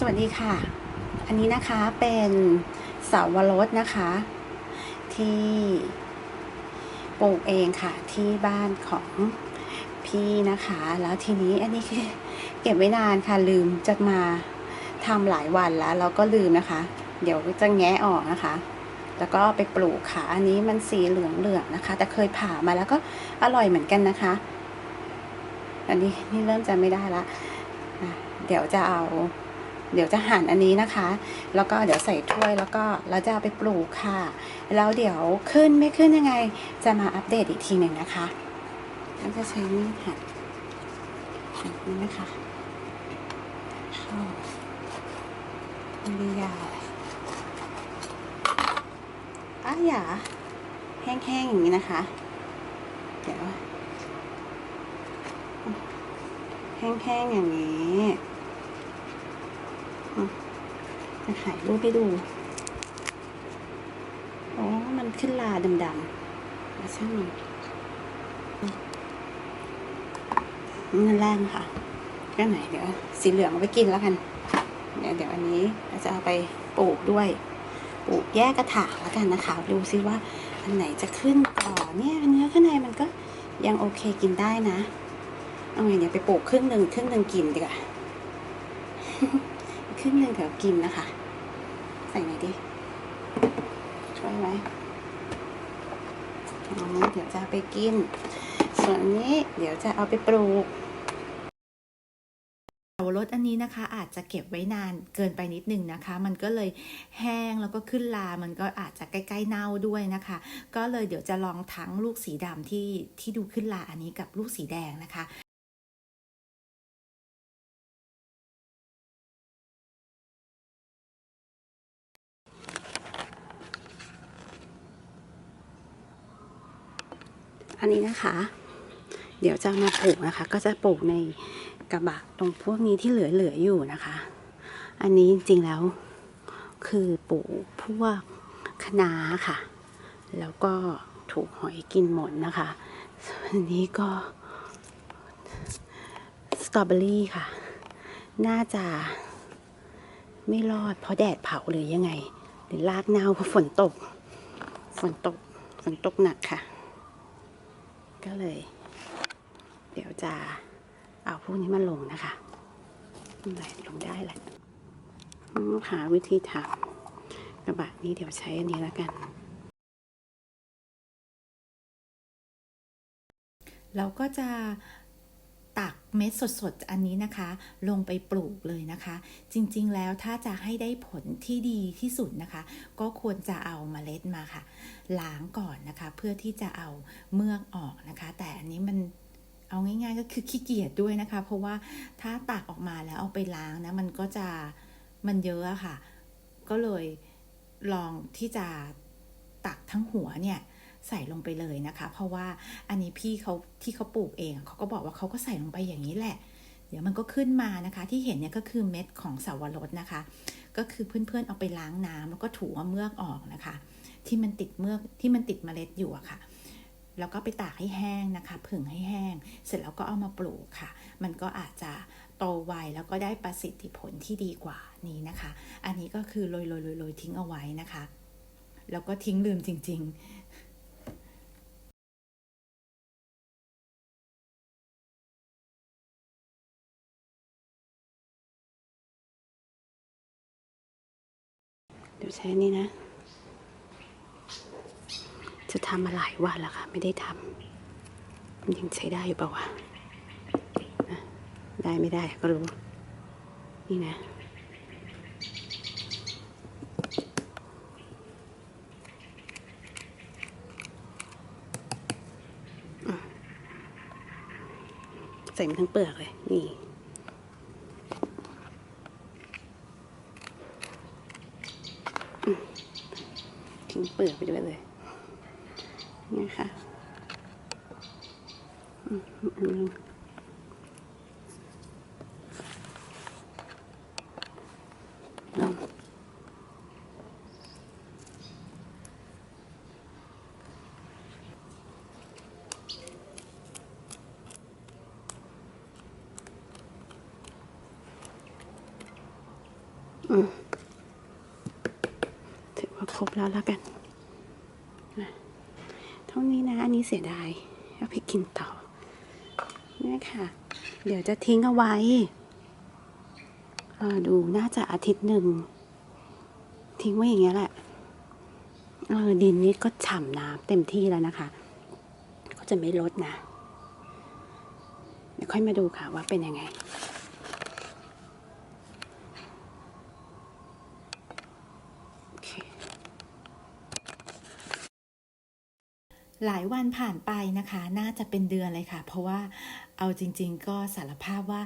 สวัสดีค่ะ อันนี้นะคะเป็นเสาวรสนะคะ ที่ปลูกเองค่ะ ที่บ้านของพี่นะคะ แล้วทีนี้อันนี้คือเก็บไว้นานค่ะ ลืมจะมาทำหลายวันแล้วเราก็ลืมนะคะ เดี๋ยวจะแงะออกนะคะ แล้วก็ไปปลูกค่ะ อันนี้มันสีเหลืองๆนะคะ แต่เคยผ่ามาแล้วก็อร่อยเหมือนกันนะคะ อันนี้นี่เริ่มจะไม่ได้ละเดี๋ยวจะเอา เดี๋ยวจะหั่นอันนี้นะคะ แล้วก็เดี๋ยวใส่ถ้วยแล้วก็เราจะเอาไปปลูกค่ะ แล้วเดี๋ยวขึ้นไม่ขึ้นยังไง จะมาอัปเดตอีกทีหนึ่งนะคะเราจะใช้มีดหั่นหั่นนี่นะคะไม่ได้ยาวอ้าอย่าแห้งๆอย่างนี้นะคะ เดี๋ยวแห้งๆอย่างนี้อืมจะ ถ่ายรูปให้ดู อ๋อ มันขึ้นลาดำๆช่างมันนั่นแรงค่ะก็ไหนเดี๋ยว สีเหลืองเอาไปกินแล้วกัน เดี๋ยวเดี๋ยวอันนี้เราจะเอาไปปลูกด้วย ปลูกแยกกระถางแล้วกันนะคะ ดูซิว่าอันไหนจะขึ้นก่อเนี่ยเนื้อข้างในมันก็ยังโอเคกินได้นะเอาไงเดี๋ยไปปลูกครึ่งหนึ่งครึ่งหนึ่งกินดีกว่าครึ่งหนึ่งเดี๋ยวกินนะคะ ใส่ไหนดี ช่วยไหมอันนี้เดี๋ยวจะไปกิน ส่วนนี้เดี๋ยวจะเอาไปปลูกเสาวรสอันนี้นะคะอาจจะเก็บไว้นานเกินไปนิดนึงนะคะ มันก็เลยแห้งแล้วก็ขึ้นลา มันก็อาจจะใกล้ๆเน่าด้วยนะคะ ก็เลยเดี๋ยวจะลองทั้งลูกสีดำที่ที่ดูขึ้นลาอันนี้กับลูกสีแดงนะคะ อันนี้นะคะ เดี๋ยวจะมาปลูกนะคะ ก็จะปลูกในกระบะตรงพวกนี้ที่เหลือๆอยู่นะคะ อันนี้จริงๆแล้วคือปลูกพวกคะน้าค่ะ แล้วก็ถูกหอยกินหมดนะคะอันนี้ก็สตรอเบอรี่ค่ะ น่าจะไม่รอดเพราะแดดเผาหรือยังไง หรือลากเน่าเพราะฝนตก ฝนตก ฝนตกหนักค่ะ ก็เลย เดี๋ยวจะเอาพวกนี้มาลงนะคะไหลลงได้แหละหาวิธีทำกระบะนี้เดี๋ยวใช้อันนี้แล้วกัน เราก็จะ เม็ดสดๆ อันนี้นะคะ ลงไปปลูกเลยนะคะ จริงๆแล้วถ้าจะให้ได้ผลที่ดีที่สุดนะคะ ก็ควรจะเอาเมล็ดมาค่ะ ล้างก่อนนะคะ เพื่อที่จะเอาเมือกออกนะคะ แต่อันนี้มันเอาง่ายๆก็คือขี้เกียจด้วยนะคะ เพราะว่าถ้าตักออกมาแล้วเอาไปล้างนะ มันก็จะมันเยอะอะค่ะ ก็เลยลองที่จะตักทั้งหัวเนี่ย ใส่ลงไปเลยนะคะ เพราะว่าอันนี้พี่เขาที่เขาปลูกเองเขาก็บอกว่าเขาก็ใส่ลงไปอย่างนี้แหละ เดี๋ยวมันก็ขึ้นมานะคะ ที่เห็นเนี่ยก็คือเม็ดของสาวรสนะคะ ก็คือเพื่อนๆเอาไปล้างน้ำแล้วก็ถูเอาเมือกออกนะคะ ที่มันติดเมือกที่มันติดเมล็ดอยู่อะค่ะแล้วก็ไปตากให้แห้งนะคะ ผึ่งให้แห้ง เสร็จแล้วก็เอามาปลูกค่ะ มันก็อาจจะโตไวแล้วก็ได้ประสิทธิผลที่ดีกว่านี้นะคะ อันนี้ก็คือโรยโรยโรยโรยทิ้งเอาไว้นะคะ แล้วก็ทิ้งลืมจริง ๆ เดี๋ยวใช้นนี้นะ จะทำมาหลายวันแล้วค่ะ ไม่ได้ทำมันยังใช้ได้อยู่เปล่าวะได้ไม่ได้ก็รู้ นี่นะใส่มันทั้งเปลือกเลย นี่ ทิ้งเปลือกไปด้วยเลยนี่ค่ะอืมอันนึงลองอืม ครบแล้วแล้วกันนะเท่านี้นะ อันนี้เสียดายเอาไปกินต่อเนี่ยค่ะ เดี๋ยวจะทิ้งเอาไว้รอดูน่าจะอาทิตย์หนึ่ง ทิ้งไว้อย่างเงี้ยแหละเออดินนี้ก็ฉ่ำน้ำเต็มที่แล้วนะคะ ก็จะไม่ลดนะ เดี๋ยวค่อยมาดูค่ะว่าเป็นยังไง โอเค หลายวันผ่านไปนะคะ น่าจะเป็นเดือนเลยค่ะ เพราะว่า เอาจริง ๆ ก็สารภาพว่า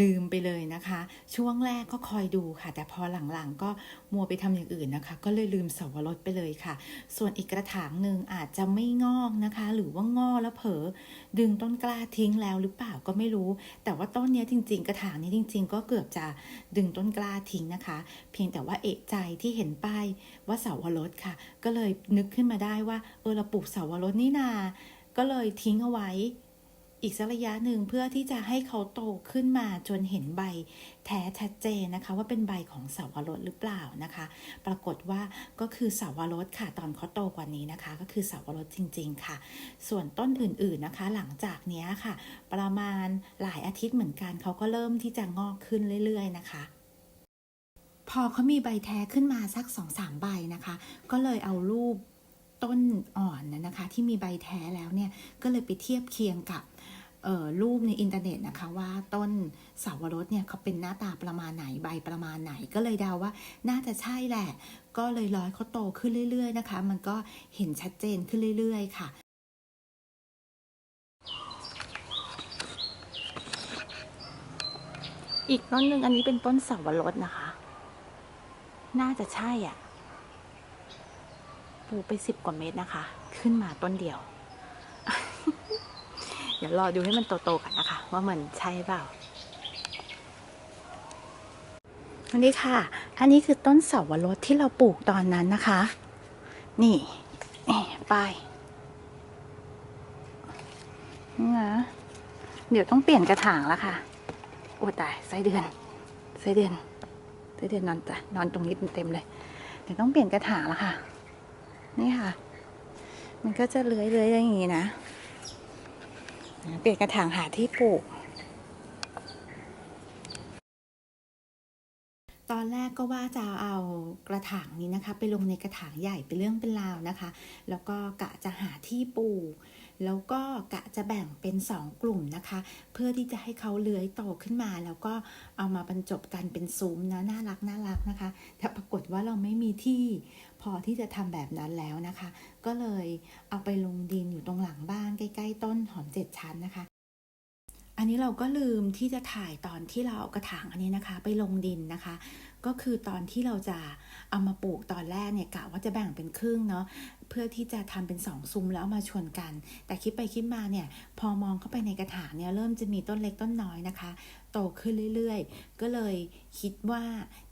ลืมไปเลยนะคะ ช่วงแรกก็คอยดูค่ะ แต่พอหลังๆ ก็มัวไปทำอย่างอื่นนะคะ ก็เลยลืมเสาวรสไปเลยค่ะ ส่วนอีกกระถางหนึ่งอาจจะไม่งอกนะคะ หรือว่างอกแล้วเผลอดึงต้นกล้าทิ้งแล้วหรือเปล่าก็ไม่รู้ แต่ว่าต้นนี้จริง ๆ กระถางนี้จริง ๆ ก็เกือบจะดึงต้นกล้าทิ้งนะคะ เพียงแต่ว่าเอกใจที่เห็นป้ายว่าเสาวรสค่ะ ก็เลยนึกขึ้นมาได้ว่าเออเราปลูกเสาวรสนี่นา ก็เลยทิ้งเอาไว้ อีกสักระยะหนึ่งเพื่อที่จะให้เขาโตขึ้นมาจนเห็นใบแท้ชัดเจนนะคะ ว่าเป็นใบของเสาวรสหรือเปล่านะคะ ปรากฏว่าก็คือเสาวรสค่ะตอนเขาโตกว่านี้นะคะ ก็คือเสาวรสจริง ๆ ค่ะ ส่วนต้นอื่นๆนะคะ หลังจากนี้ค่ะ ประมาณหลายอาทิตย์เหมือนกันเขาก็เริ่มที่จะงอกขึ้นเรื่อย ๆ นะคะพอเขามีใบแท้ขึ้นมาสักสองสามใบนะคะ ก็เลยเอารูป ต้นอ่อนนะนะคะ ที่มีใบแท้แล้วเนี่ยก็เลยไปเทียบเคียงกับรูปในอินเทอร์เน็ตนะคะว่าต้นเสาวรสเนี่ยเขาเป็นหน้าตาประมาณไหนใบประมาณไหนก็เลยเดาว่าน่าจะใช่แหละ ก็เลยร้อยเขาโตขึ้นเรื่อย ๆ นะคะ มันก็เห็นชัดเจนขึ้นเรื่อย ๆ ค่ะอีกต้นหนึ่งอันนี้เป็นต้นเสาวรสนะคะ น่าจะใช่อะ ปลูกไปสิบกว่าเมตรนะคะ ขึ้นมาต้นเดียว เดี๋ยวรอดูให้มันโตๆกันนะคะ ว่ามันใช่เปล่าอันนี้ค่ะ อันนี้คือต้นเสาวรสที่เราปลูกตอนนั้นนะคะ นี่นี่ไปนี่นะเดี๋ยวต้องเปลี่ยนกระถางแล้วค่ะ โอ้ตายไส้เดือนไส้เดือนไส้เดือนนอนจ้ะนอนตรงนี้เต็มเลย เดี๋ยวต้องเปลี่ยนกระถางแล้วค่ะ นี่ค่ะ มันก็จะเลื้อยๆอย่างนี้นะ เปลี่ยนกระถางหาที่ปลูก ตอนแรกก็ว่าจะเอากระถางนี้นะคะ ไปลงในกระถางใหญ่เป็นเรื่องเป็นราวนะคะ แล้วก็กะจะหาที่ปลูก แล้วก็กะจะแบ่งเป็นสองกลุ่มนะคะ เพื่อที่จะให้เขาเลื้อยโตขึ้นมา แล้วก็เอามาบรรจบกันเป็นซุ้มนะน่ารักน่ารักนะคะ แต่ปรากฏว่าเราไม่มีที่พอที่จะทำแบบนั้นแล้วนะคะ ก็เลยเอาไปลงดินอยู่ตรงหลังบ้านใกล้ๆ ต้นหอมเจ็ดชั้นนะคะอันนี้เราก็ลืมที่จะถ่ายตอนที่เราเอากระถางอันนี้นะคะ ไปลงดินนะคะ ก็คือตอนที่เราจะเอามาปลูกตอนแรกเนี่ยกะว่าจะแบ่งเป็นครึ่งเนาะ เพื่อที่จะทำเป็นสองซุ้มแล้วมาชนกัน แต่คิดไปคิดมาเนี่ยพอมองเข้าไปในกระถางเนี่ยเริ่มจะมีต้นเล็กต้นน้อยนะคะ โตขึ้นเรื่อยๆ ก็เลยคิดว่า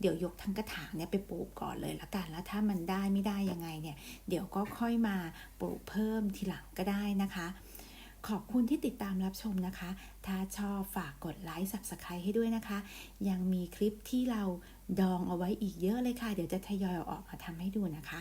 เดี๋ยวยกทั้งกระถางเนี่ยไปปลูกก่อนเลยละกันแล้วถ้ามันได้ไม่ได้ยังไงเนี่ยเดี๋ยวก็ค่อยมาปลูกเพิ่มทีหลังก็ได้นะคะขอบคุณที่ติดตามรับชมนะคะ ถ้าชอบฝากกดไลค์ subscribe ให้ด้วยนะคะ ยังมีคลิปที่เราดองเอาไว้อีกเยอะเลยค่ะ เดี๋ยวจะทยอยอออกมาทำให้ดูนะคะ